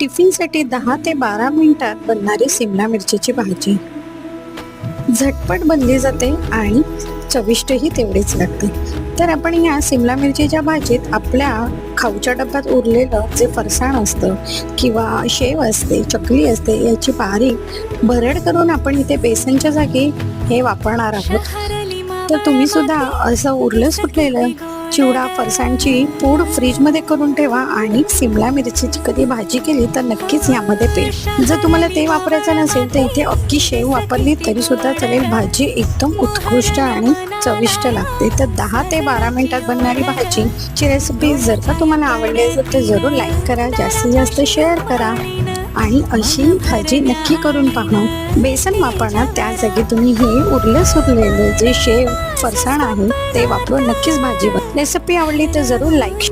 टिफिनसाठी दहा ते बारा मिनिटात बनणारी सिमला मिरचीची भाजी. झटपट बनली जाते आणि चविष्टही तेवढीच लागते. तर आपण या सिमला मिरचीच्या भाजीत आपल्या खाऊच्या डब्यात उरलेलं जे फरसाण असतं किंवा शेव असते चकली असते याची बारीक भरड करून आपण इथे बेसनच्या जागी हे वापरणार आहोत. तर तुम्ही सुद्धा असं उरलं सुटलेलं चिवडा फरसाणची पूड फ्रीजमध्ये करून ठेवा आणि सिमला मिरचीची कधी भाजी केली तर नक्कीच यामध्ये पे जर तुम्हाला ते वापरायचं नसेल तर इथे अख्खी शेव वापरली तरी सुद्धा चालेल. भाजी एकदम उत्कृष्ट आणि चविष्ट लागते. तर दहा ते बारा मिनिटात बनणारी भाजीची रेसिपी जर का तुम्हाला आवडली असेल तर जरूर लाईक करा. जास्तीत जास्त शेअर करा. आणि अशी भाजी नक्की करून पहा बेसन वापरणार त्या जागी तुम्ही हे उरलं सुरलेले जे शेव फरसाण आहे ते वापरून नक्कीच भाजी रेसिपी आवडली तर जरूर लाईक